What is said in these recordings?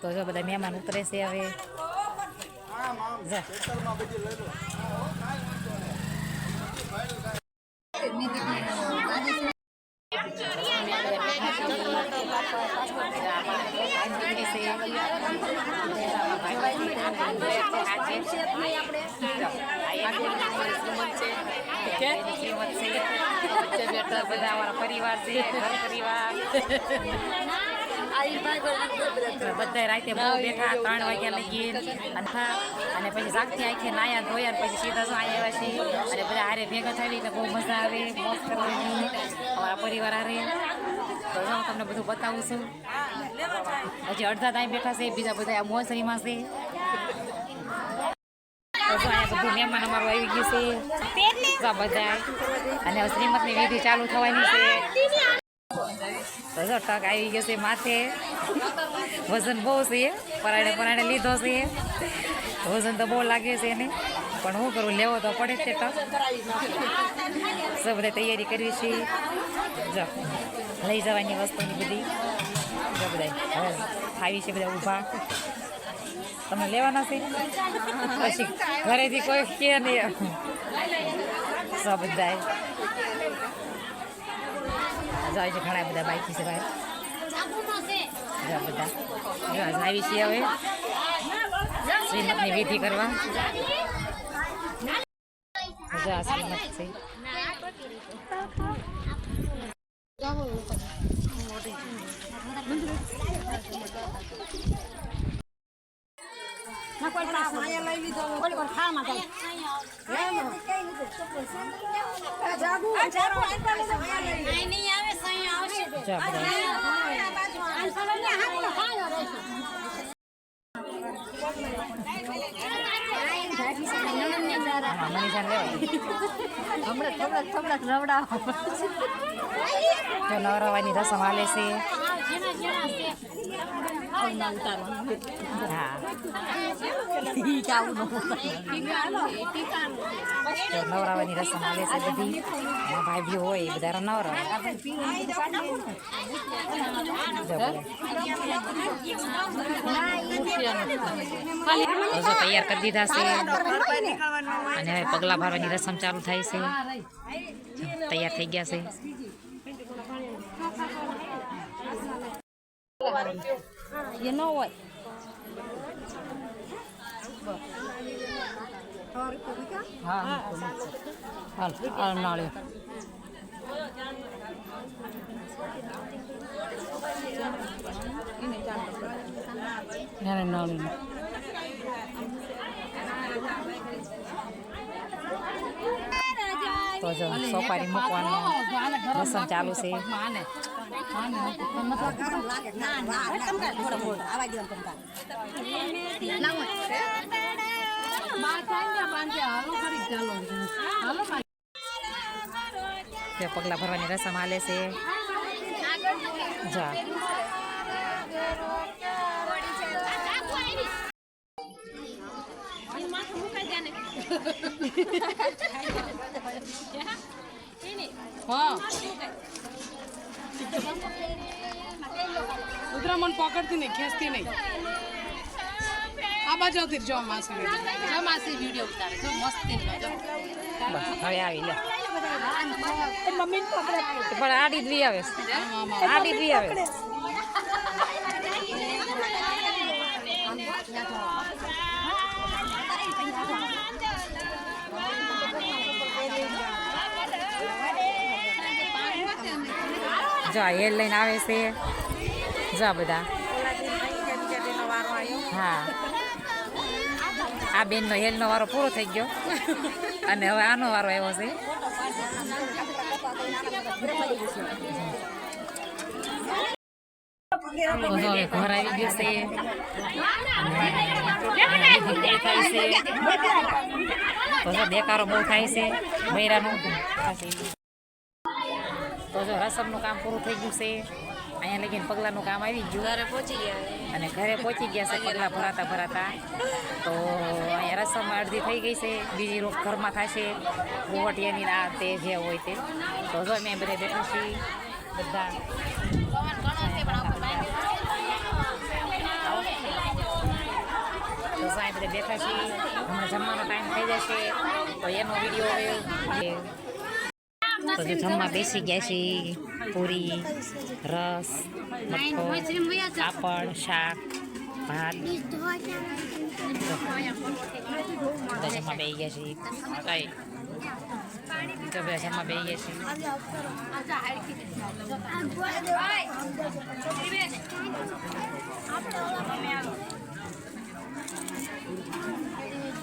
તો જો બધા મહેમાન ઉતરે છે હવે. બધા અમારા પરિવાર છે ઘર પરિવાર બધા રાતે બહુ બેઠા, ત્રણ વાગ્યા લગી અને થા, અને પછી જાગતી આંખે નાયા ધોયા, પછી સીધા શું આવ્યા છે અને બધા હારે ભેગા થાય એટલે બહુ મજા આવે મોજ કરવાની. અમારા પરિવાર હારે. તો હું તમને બધું બતાવું છું. હજી અડધા ટાઈમ બેઠા છે, બીજા બધા આ મોસરીમાં છે. તો બધું મહેમાન અમારું આવી ગયું છે. બધા. અને શ્રીમતની વિધિ ચાલુ થવાની છે. તો જો ટક આવી ગયો છે માથે. વજન બહુ છે, પરાણે પરાણે લીધો છે. વજન તો બહુ લાગે છે એને. પણ હું કરું, લેવો તો પડે છે ટક. સૌ તૈયારી કરવી છે. જો, લઈ જવાની વસ્તુની બધી. જો બધા આવી છે બધા ઊભા. તમે લેવાના છે? પછી ઘરેથી કોઈ કે નહીં. બધા જાય છે ઘણા બધા બાઈક છે ભાઈ. બધા. આવી છીએ હવે. શ્રીમતની વિધિ કરવા. જો આ છે. જો આ નવરાવાની રસમ હાલે છે નવરાવાની રસમ હાલે છે બધી. ભાભીઓ હોય બધા નવરાવે તૈયાર કરી દીધા છે. અને હવે પગલા ભરવાની રસમ ચાલુ થાય છે. તૈયાર થઈ ગયા છે. એ know what? હા હાલ નાળ્યો નાને નાળ્યું તો જો સોપારી મૂકવાનું રસમ ચાલુ છે પગલા ભરવાની રસમ હાલે છે જા હા ઉતરામણ પકડતી નહીં ખેંચતી નહીં. આ બાજુ આવતી જો માસી જો માસી વીડિયો ઉતારે જો મસ્તી બસ હવે આવી લે. પણ આડી લઈ આવે. છે. આડી લઈ આવે. છે. જો એ લઈને આવે છે. જો બધા. હા. આ બેનનો હેલનો વારો પૂરો થઈ ગયો. અને હવે આનો વારો આવ્યો છે. ઘર આવી ગયો છે. દેકારો બહુ થાય છે, બૈરાનું. તો જો રસમનું કામ પૂરું થઈ ગયું છે. અહીંયા લગીને પગલાંનું કામ આવી ગયું. ઘરે પહોંચી ગયા અને ઘરે પહોંચી ગયા છે પગલાં ભરાતા ભરાતા. તો અહીંયા રસમ અડધી થઈ ગઈ છે. બીજી રોક ઘરમાં થશે. ગોવટિયાની આ તે જે હોય તે. તો જો અમે બધા બેઠા છીએ. બધા. આવો. બેઠા છીએ. હમણાં જમવાનો ટાઈમ થઈ જશે. તો એનો વીડિયો તો જો જમવા બેસી ગયા છે. પૂરી, રસ પાપડ, શાક, ભાત. બધા જમવા બેસી ગયા છીએ કઈ? તો જમવા બે ગયા છે.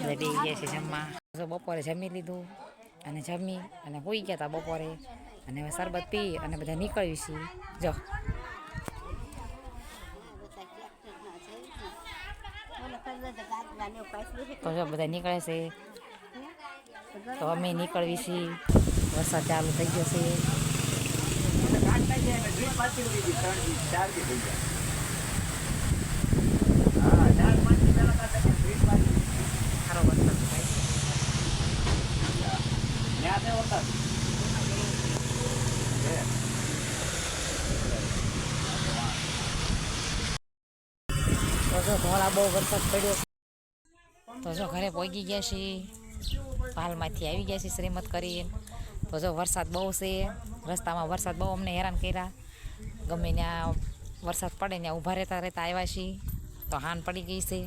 બે ગયા છે જમવા. બપોરે જમી લીધું. અને જમી અને હોઈ ગયા હતા બપોરે. અને હવે શરબત પી અને બધા નીકળ્યું છીએ જો. તો જો બધા નીકળે છે. તો અમે નીકળવી છીએ. વરસાદ ચાલુ થઈ ગયો છે. ધોળા બહુ વરસાદ પડ્યો. તો જો ઘરે પહોંચી ગયા છીએ પાલમાંથી આવી ગયા છીએ શ્રીમત કરીને. તો જો વરસાદ બહુ છે, રસ્તામાં વરસાદ બહુ અમને હેરાન કર્યા. ગમે ત્યાં વરસાદ પડે, ત્યાં ઊભા રહેતા રહેતા આવ્યા છીએ. તો હાન પડી ગઈ છે.